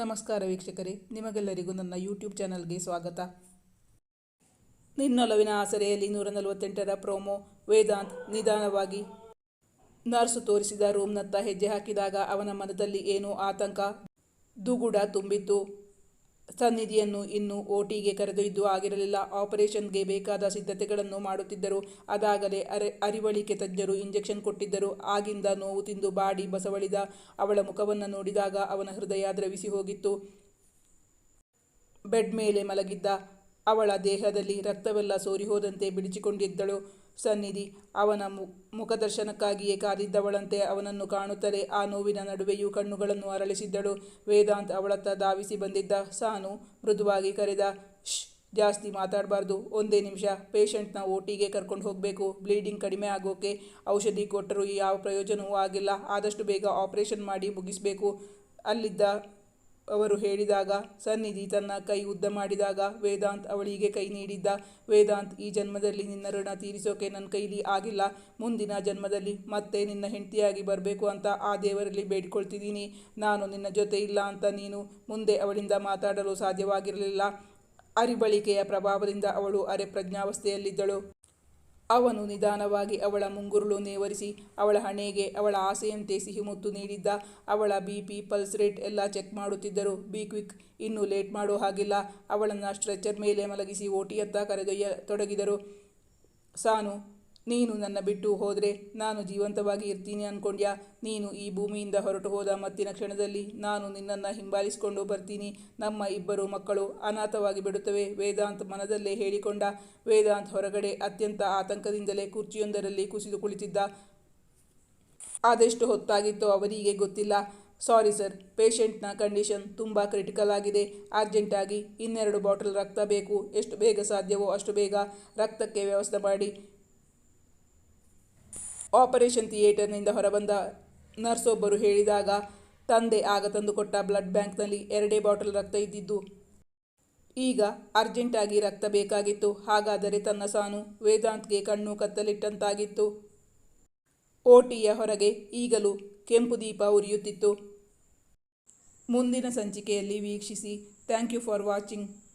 ನಮಸ್ಕಾರ ವೀಕ್ಷಕರೇ, ನಿಮಗೆಲ್ಲರಿಗೂ ನನ್ನ ಯೂಟ್ಯೂಬ್ ಚಾನಲ್ಗೆ ಸ್ವಾಗತ. ನಿನ್ನೊಲವಿನ ಆಸರೆಯಲ್ಲಿ ನೂರ ನಲವತ್ತೆಂಟರ ಪ್ರೋಮೋ ವೇದಾಂತ್ ನಿಧಾನವಾಗಿ ನರ್ಸು ತೋರಿಸಿದ ರೂಮ್ನತ್ತ ಹೆಜ್ಜೆ ಹಾಕಿದಾಗ ಅವನ ಮನದಲ್ಲಿ ಏನೋ ಆತಂಕ, ದುಗುಡ ತುಂಬಿತ್ತು. ಸನ್ನಿಧಿಯನ್ನು ಇನ್ನು ಓಟಿಗೆ ಕರೆದೊಯ್ದು ಆಗಿರಲಿಲ್ಲ. ಆಪರೇಷನ್ಗೆ ಬೇಕಾದ ಸಿದ್ಧತೆಗಳನ್ನು ಮಾಡುತ್ತಿದ್ದರು. ಅದಾಗಲೇ ಅರೆ, ಅರಿವಳಿಕೆ ತಜ್ಞರು ಇಂಜೆಕ್ಷನ್ ಕೊಟ್ಟಿದ್ದರು. ಆಗಿಂದ ನೋವು ತಿಂದು ಬಾಡಿ ಬಸವಳಿದ ಅವಳ ಮುಖವನ್ನು ನೋಡಿದಾಗ ಅವನ ಹೃದಯ ದ್ರವಿಸಿ ಹೋಗಿತ್ತು. ಬೆಡ್ ಮೇಲೆ ಮಲಗಿದ್ದ ಅವಳ ದೇಹದಲ್ಲಿ ರಕ್ತವೆಲ್ಲ ಸೋರಿಹೋದಂತೆ ಬಿಡಿಸಿಕೊಂಡಿದ್ದಳು. ಸನ್ನಿಧಿ, ಅವನ ಮುಖದರ್ಶನಕ್ಕಾಗಿಯೇ ಕಾದಿದ್ದವಳಂತೆ ಅವನನ್ನು ಕಾಣುತ್ತಲೇ ಆ ನೋವಿನ ನಡುವೆಯೂ ಕಣ್ಣುಗಳನ್ನು ಅರಳಿಸಿದ್ದಳು. ವೇದಾಂತ್ ಅವಳತ್ತ ಧಾವಿಸಿ ಬಂದಿದ್ದ ಸಾನು ಮೃದುವಾಗಿ ಕರೆದ ಶ್ ಜಾಸ್ತಿ ಮಾತಾಡಬಾರ್ದು. ಒಂದೇ ನಿಮಿಷ. ಪೇಷಂಟ್ನ ಓಟಿಗೆ ಕರ್ಕೊಂಡು ಹೋಗಬೇಕು. ಬ್ಲೀಡಿಂಗ್ ಕಡಿಮೆ ಆಗೋಕೆ ಔಷಧಿ ಕೊಟ್ಟರೂ ಯಾವ ಪ್ರಯೋಜನವೂ ಆಗಿಲ್ಲ. ಆದಷ್ಟು ಬೇಗ ಆಪರೇಷನ್ ಮಾಡಿ ಮುಗಿಸಬೇಕು. ಅಲ್ಲಿದ್ದ ಅವರು ಹೇಳಿದಾಗ, ಸನ್ನಿಧಿ ತನ್ನ ಕೈ ಉದ್ದ ಮಾಡಿದಾಗ, ವೇದಾಂತ್ ಅವಳಿಗೆ ಕೈ ನೀಡಿದ್ದ. ವೇದಾಂತ್, ಈ ಜನ್ಮದಲ್ಲಿ ನಿನ್ನ ಋಣ ತೀರಿಸೋಕೆ ನನ್ನ ಕೈಲಿ ಆಗಿಲ್ಲ. ಮುಂದಿನ ಜನ್ಮದಲ್ಲಿ ಮತ್ತೆ ನಿನ್ನ ಹೆಂಡತಿಯಾಗಿ ಬರಬೇಕು ಅಂತ ಆ ದೇವರಲ್ಲಿ ಬೇಡಿಕೊಳ್ತಿದ್ದೀನಿ. ನಾನು ನಿನ್ನ ಜೊತೆ ಇಲ್ಲ ಅಂತ ನೀನು ಮುಂದೆ ಅವಳಿಂದ ಮಾತಾಡಲು ಸಾಧ್ಯವಾಗಿರಲಿಲ್ಲ. ಅರಿಬಳಿಕೆಯ ಪ್ರಭಾವದಿಂದ ಅವಳು ಅರೆ ಪ್ರಜ್ಞಾವಸ್ಥೆಯಲ್ಲಿದ್ದಳು. ಅವನು ನಿಧಾನವಾಗಿ ಅವಳ ಮುಂಗುರುಳು ನೇವರಿಸಿ, ಅವಳ ಹಣೆಗೆ ಅವಳ ಆಸೆಯಂತೆ ಸಿಹಿಮುತ್ತು ನೀಡಿದ್ದ, ಅವಳ ಬಿ ಪಿ ಪಲ್ಸ್ ರೇಟ್ ಎಲ್ಲ ಚೆಕ್ ಮಾಡುತ್ತಿದ್ದರು. ಬಿ ಕ್ವಿಕ್, ಇನ್ನೂ ಲೇಟ್ ಮಾಡೋ ಹಾಗಿಲ್ಲ. ಅವಳನ್ನು ಸ್ಟ್ರೆಚರ್ ಮೇಲೆ ಮಲಗಿಸಿ ಓಟಿಯತ್ತ ಕರೆದೊಯ್ಯ ತೊಡಗಿದರು. ಸಾನು ನೀನು ನನ್ನ ಬಿಟ್ಟು ಹೋದರೆ ನಾನು ಜೀವಂತವಾಗಿ ಇರ್ತೀನಿ ಅಂದ್ಕೊಂಡ್ಯಾ ನೀನು ಈ ಭೂಮಿಯಿಂದ ಹೊರಟು ಹೋದ ಮತ್ತಿನ ಕ್ಷಣದಲ್ಲಿ ನಾನು ನಿನ್ನನ್ನು ಹಿಂಬಾಲಿಸಿಕೊಂಡು ಬರ್ತೀನಿ. ನಮ್ಮ ಇಬ್ಬರು ಮಕ್ಕಳು ಅನಾಥವಾಗಿ ಬಿಡುತ್ತವೆ. ವೇದಾಂತ್ ಮನದಲ್ಲೇ ಹೇಳಿಕೊಂಡ. ವೇದಾಂತ್ ಹೊರಗಡೆ ಅತ್ಯಂತ ಆತಂಕದಿಂದಲೇ ಕುರ್ಚಿಯೊಂದರಲ್ಲಿ ಕುಸಿದು ಕುಳಿತಿದ್ದ. ಅದೆಷ್ಟು ಹೊತ್ತಾಗಿತ್ತೋ ಅವರಿಗೆ ಗೊತ್ತಿಲ್ಲ. ಸಾರಿ ಸರ್, ಪೇಷಂಟ್ನ ಕಂಡೀಷನ್ ತುಂಬ ಕ್ರಿಟಿಕಲ್ ಆಗಿದೆ. ಅರ್ಜೆಂಟಾಗಿ ಇನ್ನೆರಡು ಬಾಟಲ್ ರಕ್ತ ಬೇಕು. ಎಷ್ಟು ಬೇಗ ಸಾಧ್ಯವೋ ಅಷ್ಟು ಬೇಗ ರಕ್ತಕ್ಕೆ ವ್ಯವಸ್ಥೆ ಮಾಡಿ. ಆಪರೇಷನ್ ಥಿಯೇಟರ್ನಿಂದ ಹೊರಬಂದ ನರ್ಸೊಬ್ಬರು ಹೇಳಿದಾಗ, ತಂದೆ ಆಗ ತಂದುಕೊಟ್ಟ ಬ್ಲಡ್ ಬ್ಯಾಂಕ್ನಲ್ಲಿ ಎರಡೇ ಬಾಟಲ್ ರಕ್ತ ಇದ್ದಿದ್ದು. ಈಗ ಅರ್ಜೆಂಟಾಗಿ ರಕ್ತ ಬೇಕಾಗಿತ್ತು. ಹಾಗಾದರೆ ತನ್ನ ಸಾನು ವೇದಾಂತ್ಗೆ ಕಣ್ಣು ಕತ್ತಲಿಟ್ಟಂತಾಗಿತ್ತು. ಓಟಿಯ ಹೊರಗೆ ಈಗಲೂ ಕೆಂಪು ದೀಪ ಉರಿಯುತ್ತಿತ್ತು. ಮುಂದಿನ ಸಂಚಿಕೆಯಲ್ಲಿ ವೀಕ್ಷಿಸಿ. Thank you for watching